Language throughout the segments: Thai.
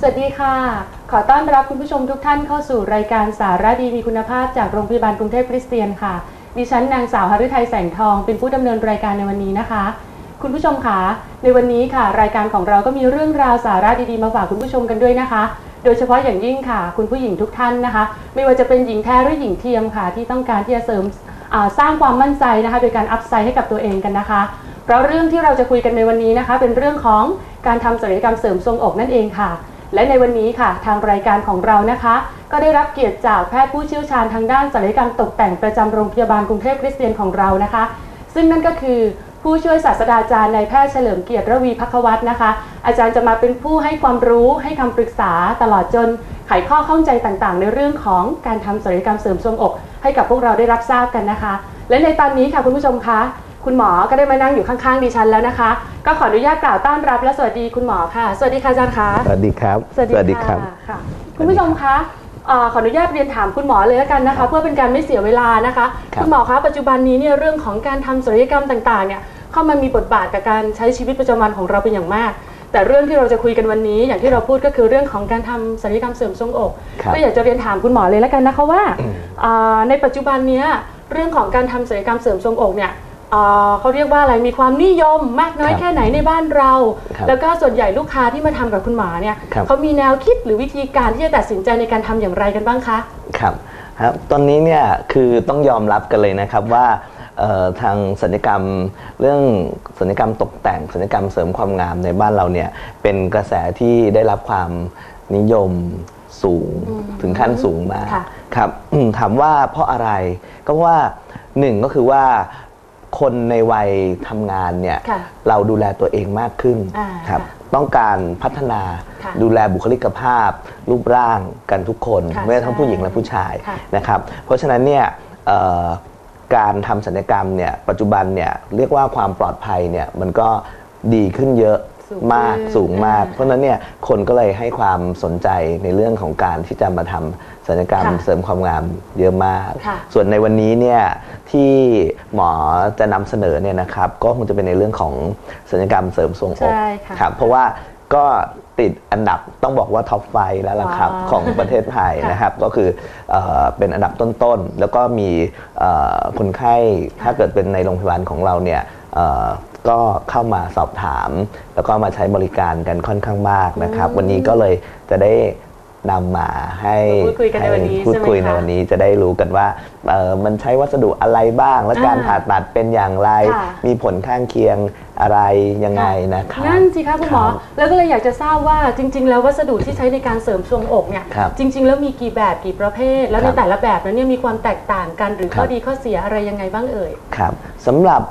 สวัสดีค่ะ ขอต้อนรับคุณผู้ชมทุกท่านเข้าสู่รายการสาระดีมีคุณภาพจากโรงพยาบาลกรุงเทพคริสเตียนค่ะ ดิฉันนางสาวหฤทัยแสงทองเป็นผู้ดำเนินรายการในวันนี้นะคะ คุณผู้ชมคะในวันนี้ค่ะ รายการของเราก็มีเรื่องราวสาระดีๆมาฝากคุณผู้ชมกันด้วยนะคะ โดยเฉพาะอย่างยิ่งค่ะ คุณผู้หญิงทุกท่านนะคะ ไม่ว่าจะเป็นหญิงแท้หรือหญิงเทียมค่ะ ที่ต้องการที่จะเสริมสร้างความมั่นใจนะคะ โดยการอัพไซด์ให้กับตัวเองกันนะคะ เพราะเรื่องที่เราจะคุยกันในวันนี้นะคะ เป็นเรื่องของการทำศัลยกรรมเสริมทรงอกนั่นเองค่ะ และในวันนี้ค่ะ ทางรายการของเรานะคะ ก็ได้รับเกียรติจากแพทย์ผู้เชี่ยวชาญทางด้านศัลยกรรมตกแต่งประจำโรงพยาบาลกรุงเทพคริสเตียนของเรานะคะ ซึ่งนั่นก็คือผู้ช่วยศาสตราจารย์นายแพทย์เฉลิมเกียรติระวีพักวัฒน์นะคะ อาจารย์จะมาเป็นผู้ให้ความรู้ให้คำปรึกษาตลอดจนไขข้อข้องใจต่างๆ ในเรื่องของการทำศัลยกรรมเสริมทรงอก ให้กับพวกเราได้รับทราบกันนะคะ และในตอนนี้ค่ะคุณผู้ชมคะ คุณหมอก็ได้มานั่งอยู่ข้างๆดิฉันแล้วนะคะ ก็ขออนุญาตกล่าวต้อนรับและสวัสดีคุณหมอค่ะ สวัสดีค่ะอาจารย์คะสวัสดีครับสวัสดีค่ะค่ะคุณผู้ชมคะเอ่อขออนุญาตเรียนถามคุณหมอเลยแล้วกันนะคะ เพื่อเป็นการไม่เสียเวลานะคะ ครับณหมอคะปัจจุบันนี้เนี่ยเรื่องของการทำศัลยกรรมต่างๆเนี่ยเข้ามามีบทบาทกับการใช้ชีวิตประจำวันของเราเป็นอย่างมาก แต่เรื่องที่เราจะคุยกันวันนี้ อย่างที่เราพูดก็คือเรื่องของการทำศัลยกรรมเสริมทรงอก ครับ ก็อยากจะเรียนถามคุณหมอเลยแล้วกันนะคะว่าอ่าในปัจจุบันเนี้ยเรื่องของการทำศัลยกรรมเสริมทรงอกเนี่ยอ่า เขาเรียกว่าอะไรมีความนิยมมากน้อยครับแค่ไหนในบ้านเราครับแล้วก็ส่วนใหญ่ลูกค้าที่มาทำกับคุณหมอเนี่ยครับเขามีแนวคิดหรือวิธีการที่จะตัดสินใจในการทำอย่างไรกันบ้างคะครับครับตอนนี้เนี่ยคือต้องยอมรับกันเลยนะครับว่าเอ่อทางสัญญกรรมเรื่องสัญญกรรมตกแต่งสัญญกรรมเสริมความงามในบ้านเราเนี่ยเป็นกระแสที่ได้รับความนิยมสูงถึงขั้นสูงมากค่ะครับอืมถามว่าเพราะอะไรก็เพราะว่าหนึ่งก็คือว่า คนในวัยทำงานเนี่ยค่ะเราดูแลตัวเองมากขึ้นอ่าครับค่ะต้องการพัฒนาค่ะดูแลบุคลิกภาพ รูปร่างกันทุกคนค่ะไม่ว่าทั้งผู้หญิงใช่และผู้ชายค่ะนะครับเพราะฉะนั้นเนี่ยเอ่อการทำศัลยกรรมเนี่ยปัจจุบันเนี่ยเรียกว่าความปลอดภัยเนี่ยมันก็ดีขึ้นเยอะสูง มากขึ้นสูงมากอ่าเพราะฉะนั้นเนี่ยคนก็เลยให้ความสนใจในเรื่องของการที่จะมาทำศัลยกรรมค่ะเสริมความงามเยอะมาก ค่ะ ส่วนในวันนี้เนี่ยที่หมอจะนำเสนอเนี่ยนะครับก็คงจะเป็นในเรื่องของศัลยกรรมเสริมทรวงอก ใช่ค่ะ ครับเพราะว่าก็ติดอันดับต้องบอกว่าท็อปไฟแล้วล่ะครับ ว้าวของประเทศไทยค่ะนะครับ ก็คือเอ่อเป็นอันดับต้นๆ แล้วก็มีเอ่อคนไข้ถ้าเกิดเป็นในโรงพยาบาลของเราเนี่ยเอ่อ ก็เข้ามาสอบถาม แล้วก็มาใช้บริการกันค่อนข้างมากนะครับ วันนี้ก็เลยจะได้นำมาให้พูดคุยกันในวันนี้ให้พูดคุยใช่ไหมในคะวันนี้จะได้รู้กันว่าเอ่อมันใช้วัสดุอะไรบ้าง และการอ่าผ่าตัดเป็นอย่างไรค่ะมีผลข้างเคียงอะไรยังไงนะครับนั่นสิคะคุณหมอรับแล้วก็เลยอยากจะทราบว่าจริง ๆ แล้ววัสดุที่ใช้ในการเสริมทรวงอกเนี่ยครับจริง ๆ แล้วมีกี่แบบกี่ประเภท แล้วคในรับแต่ละแบบนั้นเนี่ยมีความแตกต่างกันหรือครับข้อดีข้อเสียอะไรยังไงบ้างเอ่ยครับสำหรับ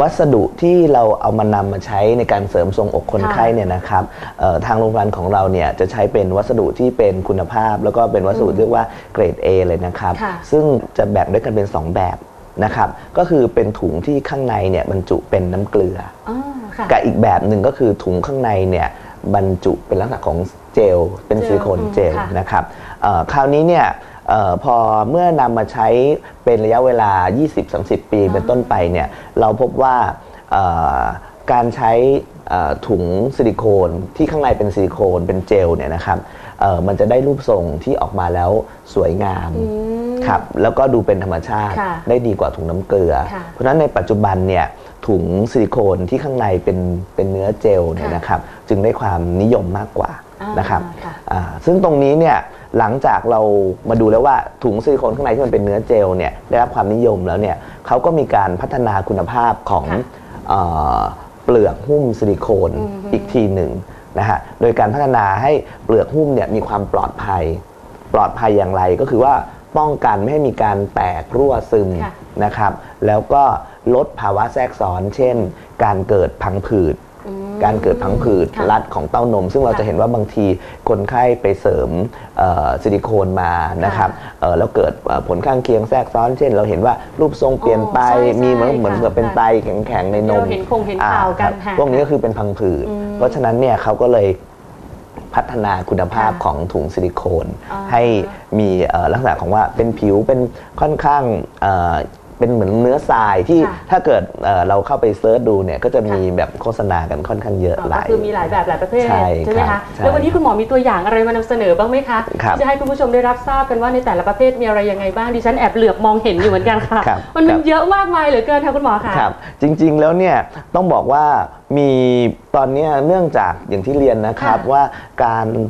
วัสดุที่เราเอามานำมาใช้ในการเสริมทรงอกคนไข้เนี่ยนะครับเอ่อทางโรงพยาบาลของเราเนี่ยจะใช้เป็นวัสดุที่เป็นคุณภาพ แล้วก็เป็นวัสดุเรียกว่าเกรด A เลยนะครับค่ะซึ่งจะแบ่งด้วยกันเป็น 2 แบบนะครับก็คือเป็นถุงที่ข้างในเนี่ยบรรจุเป็นน้ำเกลืออ๋อค่ะกับอีกแบบหนึ่งก็คือถุงข้างในเนี่ยบรรจุเป็นลักษณะของเจลเป็นเจลซิลิโคนอืมเจลค่ะนะครับเอ่อคราวนี้เนี่ยเออพอเมื่อนำมาใช้เป็นระยะเวลา 20-30 ปีเป็นต้นไปเนี่ยเราพบว่าเอ่อการใช้เอ่อถุงซิลิโคนที่ข้างในเป็นซิลิโคนเป็นเจลเนี่ยนะครับเอ่อมันจะได้รูปทรงที่ออกมาแล้วสวยงามอืมครับแล้วก็ดูเป็นธรรมชาติค่ะได้ดีกว่าถุงน้ำเกลือค่ะเพราะฉะนั้นในปัจจุบันเนี่ยถุงซิลิโคนที่ข้างในเป็นเป็นเนื้อเจลเนี่ยค่ะนะครับจึงได้ความนิยมมากกว่าอ่านนะครับค่ะอ่าซึ่งตรงนี้เนี่ย หลังจากเรามาดูแล้วว่าถุงซิลิโคนข้างในที่มันเป็นเนื้อเจลเนี่ยได้รับความนิยมแล้วเนี่ยเขาก็มีการพัฒนาคุณภาพของค่ะเอ่อเปลือกหุ้มซิลิโคนอือฮึอีกทีหนึ่งนะฮะโดยการพัฒนาให้เปลือกหุ้มเนี่ยมีความปลอดภัย ปลอดภัยอย่างไรก็คือว่าป้องกันไม่ให้มีการแตกรั่วซึมค่ะ นะครับ แล้วก็ลดภาวะแทรกซ้อน เช่น การเกิดพังผืดอืม การเกิดพังผืดค่ะรัดของเต้านม ซึ่งเราค่ะจะเห็นว่าบางทีคนไข้ไปเสริมเอ่อซิลิโคนมานะครับเอ่อแล้วเกิดเอ่อผลข้างเคียงแทรกซ้อน เช่น เราเห็นว่ารูปทรงเปลี่ยนไปอ๋อใช่มีเหมือนใช่เหมือนค่ะกับเป็นไตแข็งๆในนมเราเห็นคงเห็นข่าวกันอ่ค่ะพวกนี้ก็คือเป็นพังผืดอืมเพราะฉะนั้นเนี่ยเขาก็เลยพัฒนาคุณภาพค่ะของถุงซิลิโคนอ่าให้มีเอ่อลักษณะของว่าเป็นผิวเป็นค่อนข้างเอ่อ เป็นเหมือนเนื้อทรายที่ค่ะ ถ้าเกิดเอ่อเราเข้าไปเซิร์ชดูเนี่ยก็จะมีแบบโฆษณากันค่อนข้างเยอะหก็ลายคือมีหลายแบบหลายประเภทใช่ไหมครัคะบใช่แล้ววันนี้คุณหมอมีตัวอย่างอะไรมานำเสนอบ้างไหมคะครับที่จะให้คุณผู้ชมได้รับทราบกันว่าในแต่ละประเภทมีอะไรยังไงบ้างดิฉันแอบเหลือบมองเห็นอยู่เหมือนกันค่ะ ครับมันครัมันบเยอะมากมายเหลือเกินค่ะคุณหมอค่ะ ครับจริงๆแล้วเนี่ยต้องบอกว่ามีตอนเนี้ยเนื่องจากอย่างที่เรียนนะครับค่ะว่าการเอ่อ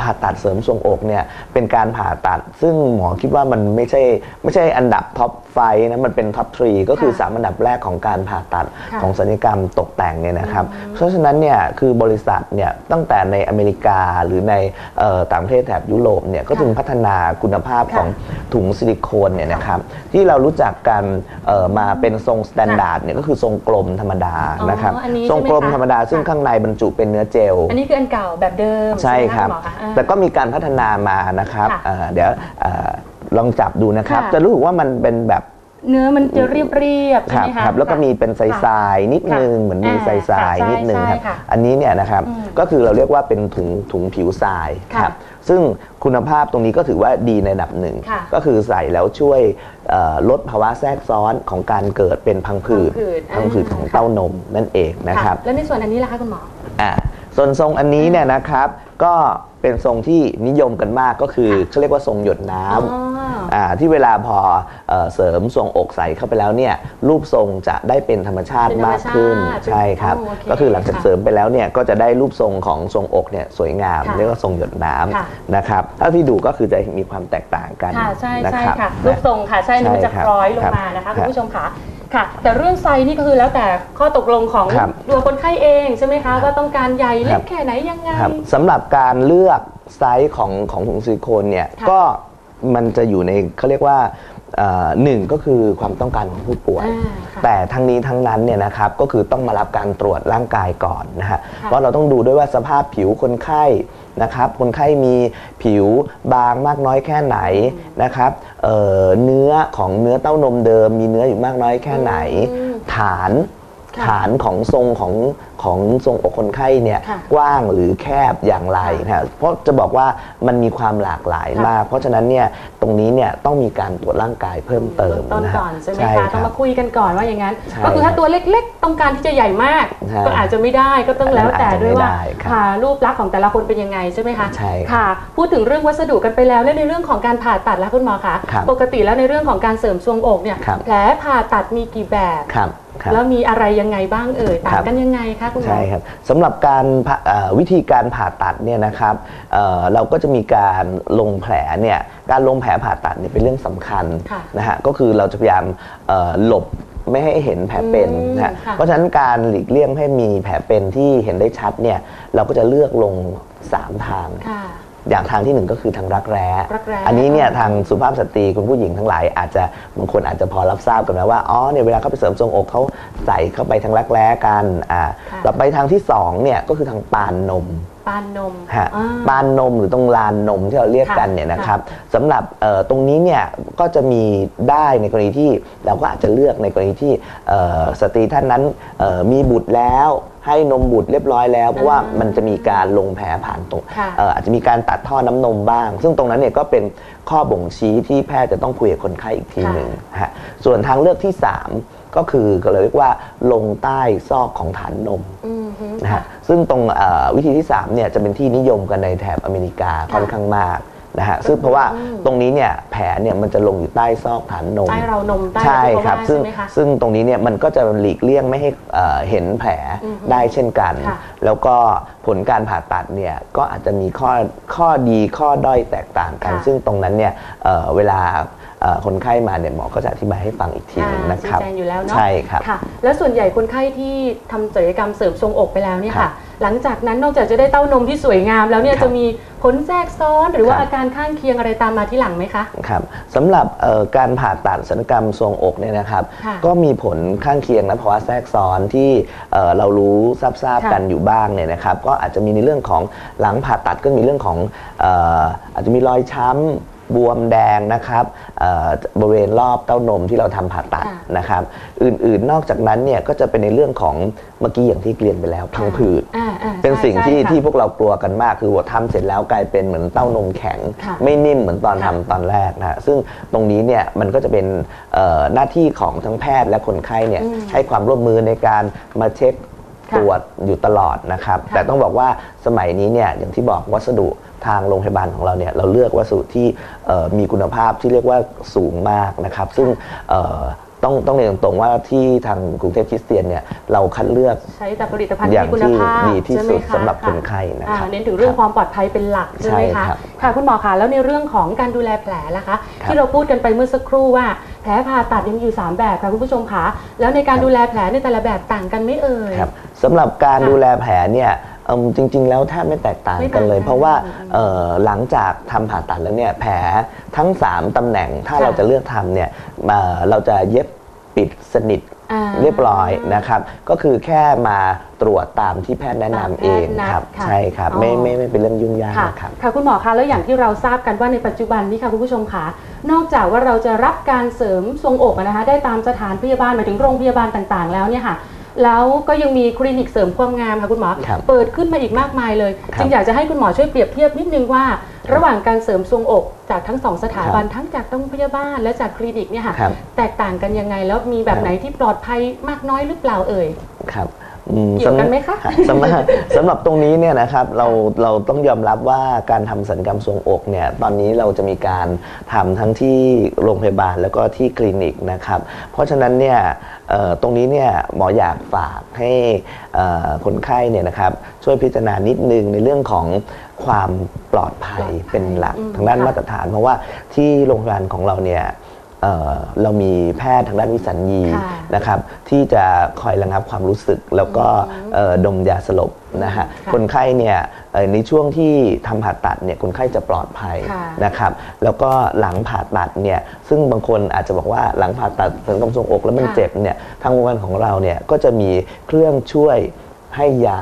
ผ่าตัดเสริมทรวงอกเนี่ยเป็นการผ่าตัด ซึ่งหมอคิดว่ามันไม่ใช่ไม่ใช่อันดับท็อปไฟนะมันเป็นท็อปทรีก็คือค่ะ3อันดับแรกของการผ่าตัดค่ะของศัลยกรรมตกแต่งเนี่ยนะครับ เพราะฉะนั้นเนี่ยคือบริษัทเนี่ยตั้งแต่ในอเมริกาหรือในเอ่อต่างประเทศแถบยุโรปเนี่ยก็ถึงพัฒนาคุณภาพของถุงซิลิโคนเนี่ยนะครับที่เรารู้จักกันเอ่อมาเป็นทรงสแตนดาร์ดเนี่ยก็คือทรงกลมธรรมดาอ๋อนะครับอันนี้ทรงกลมใช่ไหมคะธรรมดาซึ่งค่ะข้างในบรรจุเป็นเนื้อเจล อันนี้คืออันเก่าแบบเดิมใช่ไหมะครับณหมอคะอ่า แต่ก็มีการพัฒนามานะครับค่ะเอ่อเดี๋ยวเอ่อลองจับดูนะครับ ค่ะ จะรู้สึกว่ามันเป็นแบบเนื้อมันจะเรียบเรียบๆคใช่รับไหมคะ ครับแล้วก็มีเป็นทรายๆนิดนึงค่ะเหมือนมีอ่าทรายค่ะๆนิดนึงครับ ใช่ค่ะอันนี้เนี่ยนะครับอืมก็คือเราเรียกว่าเป็นถุงถุงผิวทรายค่ะครับซึ่งคุณภาพตรงนี้ก็ถือว่าดีในระดับหนึ่ง ค่ะ ก็คือใส่แล้วช่วยเอ่อลดภาวะแทรกซ้อนของการเกิดเป็นพังผืดพังผืดพังผืดอ่าของเต้านมนั่นเองนะครับ แล้วในส่วนอันนี้ล่ะคะคุณหมอ อ่า ส่วนทรงอันนี้เนี่ยนะครับ ก็เป็นทรงที่นิยมกันมากก็คือค่ะเขาเรียกว่าทรงหยดน้ำอ๋ออ่าที่เวลาพอเอ่อเสริมทรงอกใส่เข้าไปแล้วเนี่ยรูปทรงจะได้เป็นธรรมชาติเป็นธรรมมากขึ้นชาติใช่ครับอ๋อโอเคก็คือหลังจากค่ะเสริมไปแล้วเนี่ยก็จะได้รูปทรงของทรงอกเนี่ยสวยงามค่ะเรียกว่าทรงหยดน้ค่ะำนะครับถ้าที่ดูก็คือจะมีความแตกต่างกันค่ะใช่นะใช่ครับค่ะนะรูปทรงค่ะ ใช่อันนี่มันจะใช่ครับคล้อยลงครับมานะคะครัคุบณผู้ชมค่ะ ค่ะ แต่เรื่องไซส์นี่ก็คือแล้วแต่ข้อตกลงของครับ ตัวคนไข้เองใช่ไหมคะว่าต้องการใหญ่เล็ครักบแค่ไหนยังไง ครับสำหรับการเลือกไซส์ของของถุงซิลิโคนเนี่ยค่ะก็มันจะอยู่ในเขาเรียกว่าเอ่อหนึ่งก็คือความต้องการของผู้ป่วย อ่าค่ะแต่ทั้งนี้ทั้งนั้นเนี่ยนะครับก็คือต้องมารับการตรวจร่างกายก่อนนะฮะค่ะ เพราะเราต้องดูด้วยว่าสภาพผิวคนไข้ นะครับคนไข้มีผิวบางมากน้อยแค่ไหนนะครับเอ่อเนื้อของเนื้อเต้านมเดิม มีเนื้ออยู่มากน้อยแค่ไหนอืมฐานค่ะ ฐานของทรงของของทรงอกคนไข้เนี่ยค่ะกว้างหรือแคบอย่างไรนะฮะเพราะจะบอกว่ามันมีความหลากหลายค่ะมากเพราะฉะนั้นเนี่ยตรงนี้เนี่ยต้องมีการตรวจร่างกายเพิ่มเติมต้นนะฮะก่อนใช่ไหมใช่คะคต้อรังบมาคุยกันก่อนว่าอย่างนั้นใช่ก็คือถ้าตัวเล็กๆ ต้องการที่จะใหญ่มากใช่ก็อาจจะไม่ได้ก็ต้องแล้วแต่ด้วยว่าอาจจะไม่ได้ครับค่ะรูปลักษณ์ของแต่ละคนเป็นยังไงใช่ไหมคะใช่ครับค่ะ พูดถึงเรื่องวัสดุกันไปแล้วและในเรื่องของการผ่าตัดแล้วคุณหมอคะครับปกติแล้วในเรื่องของการเสริมทรวงอกเนี่ยครับแผลผ่าตัดมีกี่แบบครับครับ แล้วมีอะไรยังไงบ้างเอ่ยต่างกันยังไงคะคุณหมอใช่ครับสำหรับการผ่าเอ่อวิธีการผ่าตัดเนี่ยนะครับเอ่อเราก็จะมีการลงแผลเนี่ยการลงแผลผ่าตัดเนี่ยเป็นเรื่องสำคัญค่ะนะฮะก็คือเราจะพยายามเอ่อหลบไม่ให้เห็นแผลเป็นอืมนะฮะค่ะเพราะฉะนั้นการหลีกเลี่ยงให้มีแผลเป็นที่เห็นได้ชัดเนี่ยเราก็จะเลือกลง 3 ทางค่ะ อย่างทางที่หนึ่งก็คือทางรักแร้ รักแร้ อันนี้เนี่ยทางสุภาพสตรีคุณผู้หญิงทั้งหลายอาจจะบางคนอาจจะพอรับทราบกันนะว่าอ๋อเนี่ยเวลาเขาไปเสริมทรงอกเขาใส่เข้าไปทางรักแร้กันอ่าค่ะต่อไปทางที่สองเนี่ยก็คือทางปานนมปานนมฮะอ่า ปานนมหรือตรงลานนมที่เราเรียกกันค่ะเนี่ยนะครับสำหรับเอ่อตรงนี้เนี่ยก็จะมีได้ในกรณีที่เราก็อาจจะเลือกในกรณีที่เอ่อสตรีท่านนั้นเอ่อมีบุตรแล้ว ให้นมบุตรเรียบร้อยแล้ว เพราะว่ามันจะมีการลงแผลผ่านตรงค่ะเอ่ออาจจะมีการตัดท่อน้ำนมบ้าง ซึ่งตรงนั้นเนี่ยก็เป็นข้อบ่งชี้ที่แพทย์จะต้องคุยกับคนไข้อีกทีหนึ่งฮะส่วนทางเลือกที่ 3 ก็คือก็เลยเรียกว่าลงใต้ซอกของฐานนมอืมฮึ นะค่ะฮะซึ่งตรงเอ่อวิธีที่3เนี่ยจะเป็นที่นิยมกันในแถบอเมริกาค่อนข้างมาก นะฮะซึ่งเพราะว่าอืมตรงนี้เนี่ยแผลเนี่ยมันจะลงอยู่ใต้ซอกฐานนมใต้เรานมใต้ใช่ที่เขาครับว่าซึ่งใช่ไหมคะซึ่งตรงนี้เนี่ยมันก็จะหลีกเลี่ยงไม่ให้เอ่อเห็นแผลอือฮึได้เช่นกันค่ะแล้วก็ผลการผ่าตัดเนี่ยก็อาจจะมีข้อข้อดีข้อด้อยแตกต่างกันค่ะซึ่งตรงนั้นเนี่ยเอ่อเวลาเอ่อ คนไข้มาเนี่ยหมอก็จะอธิบายให้ฟังอีกทีหนึงนะครับชี้แจงอยู่แล้วเนาะใช่ครับ ค่ะ แล้วส่วนใหญ่คนไข้ที่ทำศัลยกรรมเสริมทรงอกไปแล้วเนี่ยครัค่ะบหลังจากนั้นนอกจากจะได้เต้านมที่สวยงามแล้วเนี่ยครับจะมีผลแทรกซ้อนหรือว่าครับ อาการข้างเคียงอะไรตามมาที่หลังไหมคะ ครับสำหรับเอ่อการผ่าตัดศัลยกรรมทรวงอกเนี่ยนะครับ ค่ะก็มีผลข้างเคียงและภาวะแทรกซ้อนที่เอ่อเรารู้ทราบๆค่ะกันอยู่บ้างเนี่ยนะครับ ก็อาจจะมีในเรื่องของหลังผ่าตัดก็มีเรื่องของเอ่ออาจจะมีรอยช้ำ บวมแดงนะครับเอ่อบริเวณรอบเต้านมที่เราทำผ่าตัดค่ะนะครับ อื่นๆนอกจากนั้นเนี่ยก็จะเป็นในเรื่องของเมื่อกี้อย่างที่เรียนไปแล้วพังผืดอ่าอ่าเป็นใช่สิ่งที่ใช่ค่ะที่พวกเรากลัวกันมากคือว่าทำเสร็จแล้วกลายเป็นเหมือนเต้านมแข็งค่ะไม่นิ่มเหมือนตอนค่ะทำตอนแรกนะฮะซึ่งตรงนี้เนี่ยมันก็จะเป็นเอ่อหน้าที่ของทั้งแพทย์และคนไข้เนี่ยอืมให้ความร่วมมือในการมาเช็คค่ะ ตรวจอยู่ตลอดนะครับค่ะแต่ต้องบอกว่าสมัยนี้เนี่ยอย่างที่บอกวัสดุทางโรงพยาบาลของเราเนี่ยเราเลือกวัสดุที่เอ่อมีคุณภาพที่เรียกว่าสูงมากนะครับ ซึ่งเอ่อ ต้องต้องเรียนตรงๆว่าที่ทางกรุงเทพคริสเตียนเนี่ยเราคัดเลือกใช้แต่ผลิตภัณฑ์อย่างที่มีคุณภาพที่ดีที่ใช่ไหมสุดคะสำหรับะคนไข้นะครับอ่าเน้นถึงเรื่องความปลอดภัยเป็นหลักใช่ไหมใช่คะครับค่ะคุณหมอคะแล้วในเรื่องของการดูแลแผลล่ะคะ ครับ ที่เราพูดกันไปเมื่อสักครู่ว่าแผลผ่าตัดยังมีอยู่3แบบค่ะคุณผู้ชมคะแล้วในการครับดูแลแผลในแต่ละแบบต่างกันไหม่เอ่ย ครับสำหรับการค่ะดูแลแผลเนี่ยเอิ่ม จริง ๆ แล้วแทบไม่แตกต่างกันเลยไม่ต่างกันเพราะว่าอืมเอ่อหลังจากทำผ่าตัดแล้วเนี่ยแผลทั้ง 3ตำแหน่งถ้าค่ะเราจะเลือกทำเนี่ยมาเราจะเย็บปิดสนิทอ่าเรียบร้อยนะครับ ก็คือแค่มาตรวจตามที่แพทย์แนะนำเองตามแพทย์นัดครับค่ะใช่ครับอ๋อไม่ไม่ไม่เป็นเรื่องยุ่งยากค่ะนะครับค่ะคุณหมอคะแล้วอย่างที่เราทราบกันว่าในปัจจุบันนี้ค่ะคุณผู้ชมคะนอกจากว่าเราจะรับการเสริมทรวงอกอะนะคะได้ตามสถานพยาบาลหมายถึงโรงพยาบาลต่างๆ แล้วเนี่ยค่ะ แล้วก็ยังมีคลินิกเสริมความงามค่ะคุณหมอครับเปิดขึ้นมาอีกมากมายเลยครับจึงอยากจะให้คุณหมอช่วยเปรียบเทียบนิดนึงว่า ระหว่างการเสริมทรวงอกจากทั้งสองสถาบันทั้งจากโรงพยาบาลและจากคลินิกเนี่ยค่ะครับแตกต่างกันยังไงแล้วมีแบบไหนที่ปลอดภัยมากน้อยหรือเปล่าเอ่ยครับอืม เกี่ยวกันไหมคะสำหรับสำหรับตรงนี้เนี่ยนะครับเราเราต้องยอมรับว่าการทำศัลยกรรมทรวงอกเนี่ยตอนนี้เราจะมีการทำทั้งที่โรงพยาบาลแล้วก็ที่คลินิกนะครับ เพราะฉะนั้นเนี่ยเอ่อตรงนี้เนี่ยหมออยากฝากให้เอ่อคนไข้เนี่ยนะครับช่วยพิจารณานิดนึงในเรื่องของความปลอดภัยปลอดภัยเป็นหลักอืมทางด้านค่ะมาตรฐาน เพราะว่าที่โรงพยาบาลของเราเนี่ย เอ่อเรามีแพทย์ทางด้านวิสัญญีค่ะนะครับที่จะคอยระงับความรู้สึก แล้วก็เอ่อดมยาสลบนะฮะค่ะคนไข้เนี่ยเอ่อในช่วงที่ทำผ่าตัดเนี่ยคนไข้จะปลอดภัยค่ะนะครับแล้วก็หลังผ่าตัดเนี่ยซึ่งบางคนอาจจะบอกว่าหลังผ่าตัดเสริมกำทรวงอกแล้วมันค่ะเจ็บเนี่ยทางโรงพยาบาลของเราเนี่ยก็จะมีเครื่องช่วยให้ยา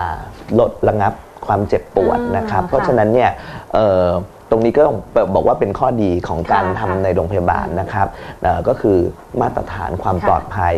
ลดระงับความเจ็บปวดอ่านนะครับค่ะเพราะฉะนั้นเนี่ยเอ่อ ตรงนี้ก็ต้องบอกว่าเป็นข้อดีของการค่ะทำในโรงพยาบาลนะครับเอ่อก็คือมาตรฐานความค่ะปลอดภัย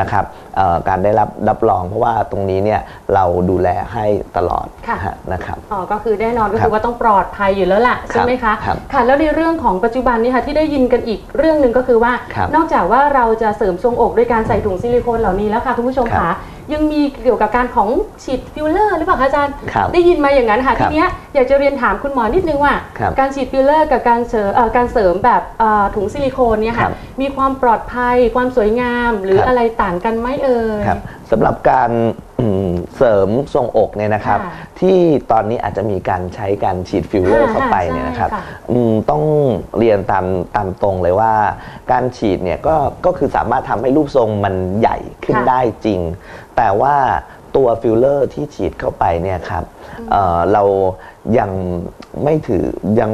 นะครับเอ่อการได้รับรับรอง เพราะว่าตรงนี้เนี่ยเราดูแลให้ตลอดค่ะ ฮะนะครับ อ๋อก็คือแน่นอนก็ครัคือบว่าต้องปลอดภัยอยู่แล้วล่ะใช่ไหมคะครับค่ะ แล้วในเรื่องของปัจจุบันนี้ค่ะที่ได้ยินกันอีกเรื่องหนึ่งก็คือว่า ครับนอกจากว่าเราจะเสริมทรวงอกด้วยการใส่ถุงซิลิโคนเหล่านี้แล้วค่ะคุณผู้ชมครัค่ะบ ยังมีเกี่ยวกับการของฉีดฟิลเลอร์หรือเปล่าคะอาจารย์ ครับได้ยินมาอย่างนั้นค่ะครัทีบเนี้ยอยากจะเรียนถามคุณหมอนิดนึงว่า ครับการฉีดฟิลเลอร์กับการเสริมเอ่อการเสริมแบบเอ่อถุงซิลิโคนเนี่ยครัค่ะบมีความปลอดภัย ความสวยงาม หรือครับ อะไรต่างกันไหมเอ่ย ครับสำหรับการอืมเสริมทรงอกเนี่ยนะครับ ค่ะที่ตอนนี้อาจจะมีการใช้การฉีดฟิลเลอร์อ่าเข้าไปใช่เนี่ยนะครับค่ะอืมต้องเรียนตามตามตรงเลยว่า การฉีดเนี่ยก็ก็คือสามารถทำให้รูปทรงมันใหญ่ขึ้นค่ะได้จริง แต่ว่าตัวฟิลเลอร์ที่ฉีดเข้าไปเนี่ยครับเอ่อเรายังไม่ถือยัง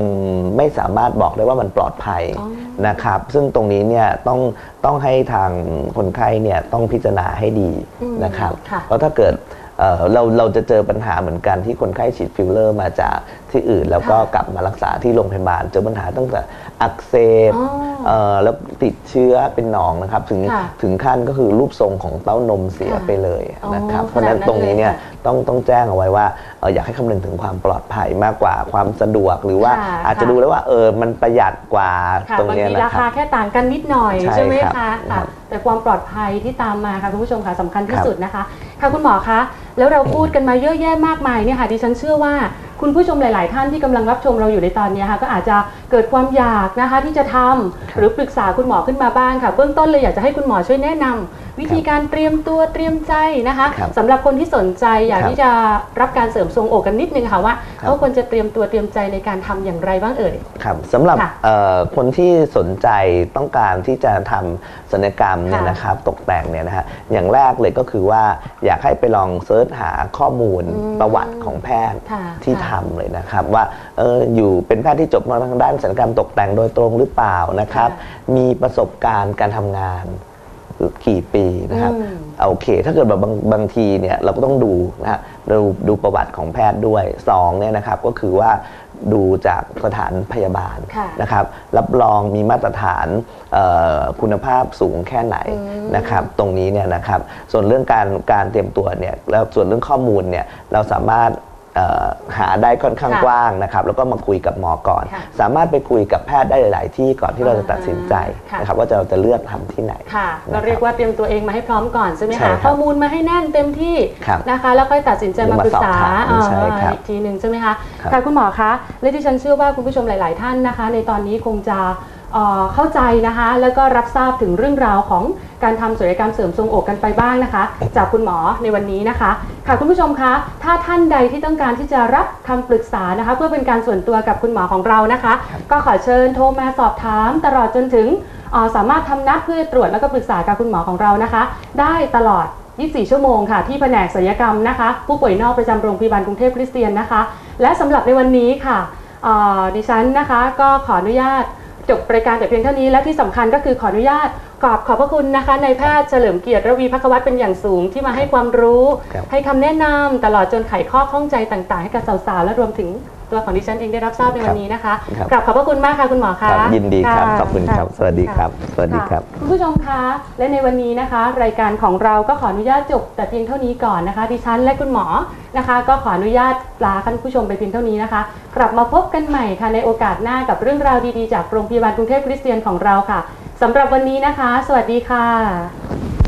ไม่สามารถบอกได้ว่ามันปลอดภัยอ๋อนะครับ ซึ่งตรงนี้เนี่ยต้องต้องให้ทางคนไข้เนี่ยต้องพิจารณาให้ดีอืมนะครับค่ะเพราะถ้าเกิด เอ่อเราเราจะเจอปัญหาเหมือนกันที่คนไข้ฉีดฟิลเลอร์มาจากที่อื่น แล้วก็ค่ะกลับมารักษาที่โรงพยาบาล เจอปัญหาตั้งแต่อักเสบอ๋อเอ่อแล้วติดเชื้อเป็นหนองนะครับ ถึงค่ะถึงขั้นก็คือรูปทรงของเต้านมเสียค่ะไปเลยนะครับอ๋อเพราะฉะนั้นขนาดนั้นตรงนี้เนี่ยเลยค่ะต้องต้องแจ้งเอาไว้ว่าเอ่ออยากให้คำนึงถึงความปลอดภัยมากกว่าความสะดวกหรือว่าค่ะอาจจะดูแล้วว่าเออมันประหยัดกว่าค่ะตรงบางเนี้ยทีนะราครัคาบแค่ต่างกันนิดหน่อยใช่ใช่ไหมครัคะบครัค่ะบแต่ความปลอดภัยที่ตามมาค่ะคุณผู้ชมค่ะสำคัญที่ครับสุดนะคะ ค่ะคุณหมอคะแล้วเราพูดกันมาเยอะแยะมากมายเนี่ยค่ะดิฉันเชื่อว่าคุณผู้ชมหลาย ๆ ท่านที่กำลังรับชมเราอยู่ในตอนนี้ค่ะก็อาจจะเกิดความอยากนะคะที่จะทำหรือปรึกษาคุณหมอขึ้นมาบ้างค่ะ เบื้องต้นเลยอยากจะให้คุณหมอช่วยแนะนำวิธีการเตรียมตัวเตรียมใจนะคะครับสำหรับคนที่สนใจอยากครับ ที่จะรับการเสริมทรงอกกันนิดนึงค่ะว่าครับเขาควรจะเตรียมตัวเตรียมใจในการทำอย่างไรบ้างเอ่ย ครับสำหรับค่ะเอ่อคนที่สนใจต้องการที่จะทำศัลยกรรมเนี่ยค่ะนะครับตกแต่งเนี่ยนะฮะอย่างแรกเลยก็คือว่าอยากให้ไปลองเซิร์ชหาข้อมูลอืมประวัติของแพทย์ค่ะที่ค่ะทำเลยนะครับ ว่าเอออยู่เป็นแพทย์ที่จบมาทางด้านศัลยกรรมตกแต่งโดยตรงหรือเปล่านะครับ มีประสบการณ์การทำงาน กี่ปีนะครับอืมโอเค ถ้าเกิดแบบบางบางทีเนี่ยเราก็ต้องดูนะฮะดูดูประวัติของแพทย์ด้วยสองเนี่ยนะครับก็คือว่าดูจากสถานพยาบาลค่ะนะครับรับรองมีมาตรฐานเอ่อคุณภาพสูงแค่ไหนอืมนะครับตรงนี้เนี่ยนะครับส่วนเรื่องการการเตรียมตัวเนี่ยแล้วส่วนเรื่องข้อมูลเนี่ยเราสามารถเอ่อ หาได้ค่อนข้างค่ะกว้างนะครับแล้วก็มาคุยกับหมอก่อนค่ะสามารถไปคุยกับแพทย์ได้หลาย ๆ ที่ก่อนที่เราจะตัดสินใจค่ะนะครับว่าจะเราจะเลือกทำที่ไหนค่ะนะครัเราบเรียกว่าเตรียมตัวเองมาให้พร้อมก่อนใช่ไหมใช่คะครับข้อมูลมาให้แน่นเต็มที่ครับนะคะแล้วค่อยตัดสินใจมาปรึกษามาสอบถามอ่าใช่ครับอีกทีหนึ่งใช่ไหมคะครับค่ะคุณหมอคะและที่ฉันเชื่อว่าคุณผู้ชมหลาย ๆ ท่านนะคะ ในตอนนี้คงจะ เอ่อเข้าใจนะคะ แล้วก็รับทราบถึงเรื่องราวของการทำศัลยกรรมเสริมทรงอกกันไปบ้างนะคะ จากคุณหมอในวันนี้นะคะ ค่ะคุณผู้ชมคะ ถ้าท่านใดที่ต้องการที่จะรับคำปรึกษานะคะ เพื่อเป็นการส่วนตัวกับคุณหมอของเรานะคะ ก็ขอเชิญโทรมาสอบถามตลอดจนถึงเอ่อสามารถทำนัดเพื่อตรวจแล้วก็ปรึกษากับคุณหมอของเรานะคะ ได้ตลอด 24 ชั่วโมงค่ะ ที่แผนกศัลยกรรมนะคะ ผู้ป่วยนอกประจำโรงพยาบาลกรุงเทพคริสเตียนนะคะ และสำหรับในวันนี้ค่ะเอ่อดิฉันนะคะก็ขออนุญาต จบรายการแต่เพียงเท่านี้และที่สำคัญก็คือขออนุญาตกราบขอบพระคุณนะคะในายแพทย์เฉลิมเกียรติระวีพักวัฒน์เป็นอย่างสูงที่มาให้ความรู้ครับให้คำแนะนำตลอดจนไขข้อข้องใจต่าง ๆ ให้กับสาวๆและรวมถึง ตัวของดิฉันเองได้รับทราบในวันนี้นะคะครับกราบขอบพระคุณมากค่ะคุณหมอครัคะบยินดีครับะขอบคุณครับะสวัสดีครับ สวัสดีครับะคุณผู้ชมคะ และในวันนี้นะคะ รายการของเราก็ขออนุญาตจบแต่เพียงเท่านี้ก่อนนะคะ ดิฉันและคุณหมอนะคะ ก็ขออนุญาตลาท่านผู้ชมไปเพียงเท่านี้นะคะ กลับมาพบกันใหม่ค่ะในโอกาสหน้ากับเรื่องราวดีๆจากโรงพยาบาลกรุงเทพคริสเตียนของเราค่ะสำหรับวันนี้นะคะ สวัสดีค่ะ